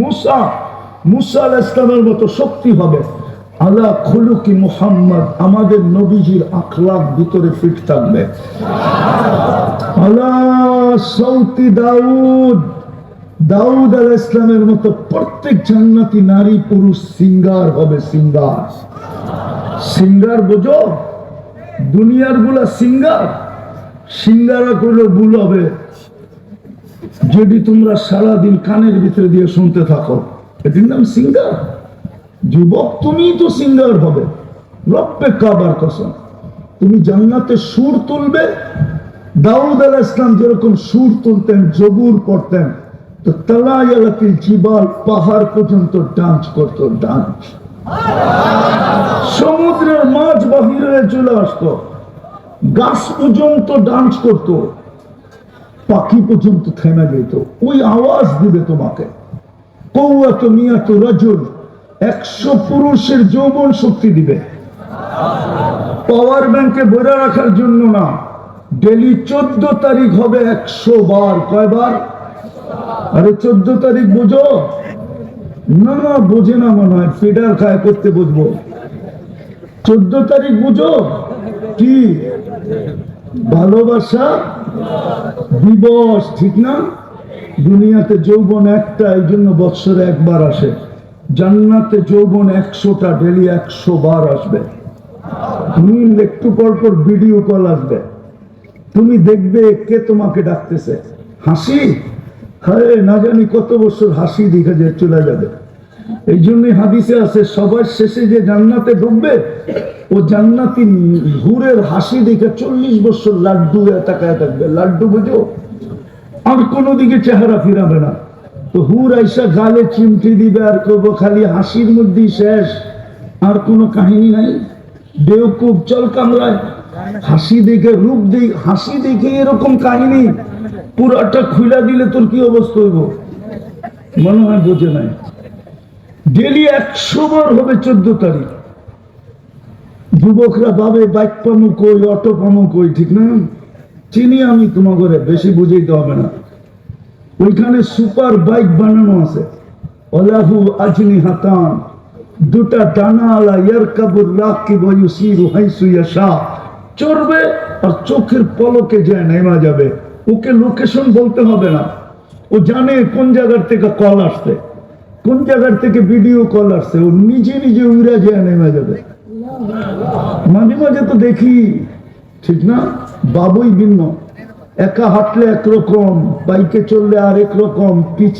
মুসা মুসা মতো শক্তি হবে। খুলুকি মুহাম্মদ, আমাদের নবীজির আখলাক ভিতরে ফিট থাকবে। সৌতি দাউদ দাউদ আল ইসলামের মতো প্রত্যেক জান্নাতি নারী, পুরুষ, সিঙ্গার হবে সিঙ্গার। সিঙ্গার বোঝো? দুনিয়ারগুলা সিঙ্গার, সিঙ্গারা করলে ভুল হবে। যদি তোমরা সারাদিন কানের ভিতরে দিয়ে শুনতে থাকো। এটির নাম সিঙ্গার। যুবক তুমি তো সিঙ্গার হবে। রব্বে কাবার কসম। তুমি জান্নাতে সুর তুলবে। দাউদ আল ইসলাম যেরকম সুর তুলতেন জবুর পড়তেন, তো তালায়ালাতিল জিবাল পাহাড় পর্যন্ত ডান্স করতো, ডান্স। সমুদ্রের মাছ বাহির চলে আসতো। গাছ পর্যন্ত ডান্স করতো। পাখি পর্যন্ত থেমে যেত। ওই আওয়াজ দিবে তোমাকে। কৌয়াত মিয়াত রাজুল, একশো পুরুষের যৌবন শক্তি দিবে। পাওয়ার ব্যাংকে ভরে রাখার জন্য না, ডেলি চোদ্দ তারিখ হবে একশো বার। কয়বার? আরে চোদ্দ তারিখ বুঝো? না না, বোঝে না মনে হয়, ফিডার খায় করতে বুঝব। চোদ্দ তারিখ বুঝো? কি? ভালোবাসা দিবস, ঠিক না? দুনিয়াতে যৌবন একটা, এই জন্য বৎসরে একবার আসে। জান্নাতে যৌবন একশোটা ডেলি একশো বার আসবে। তুমি একটু পর পর ভিডিও কল আসবে। তুমি দেখবে কে তোমাকে ডাকতেছে। হাসি? হ্যাঁ না জানি কত বছর হাসি দেখে যে চলে যাবে। এই জন্যই হাদিসে আছে, সবার শেষে যে জান্নাতে ঢুকবে ও জান্নাতি হুরের হাসি দেখে চল্লিশ বছর লাড্ডু তাকায় থাকবে। লাড্ডু বুঝো? আর কোনো দিকে চেহারা ফিরাবে না। তো হুর আইসা গালে চিমটি দিবে আর করব খালি হাসির মধ্যেই শেষ। আর কোনো কাহিনী নাই? বেউকুব চল কামড়ায়। হাসি দেখে রূপ দেখ হাসি দেখে এরকম কাহিনী পুরাটা খুলা দিলে তোর কি অবস্থা হইব? মনে হয় বোঝে নাই। ডেলি একশো বার হবে চোদ্দ তারিখ। যুবকরা ভাবে বাইক পামু কই অটো পামু কই, ঠিক না? চিনি আমি তোমাকে বেশি বুঝাইতে হবে না। ওইখানে সুপার বাইক বানানো আছে। অলাহু আজনি হাতান দুটা আলা হাইসু ইয়াশা। চড়বে আর চোখের পলকে যায় নেমা যাবে। ওকে লোকেশন বলতে হবে না। ও জানে কোন জায়গার থেকে কল আসছে। কোন জায়গার থেকে ভিডিও কল আসছে। ও নিজে নিজে উড়ে যায় নেমে যাবে। মাঝে মাঝে তো দেখি, ঠিক না? বাবুই ভিন্ন। একা হাঁটলে একরকম, বাইকে চললে আরেক রকম পিছিয়ে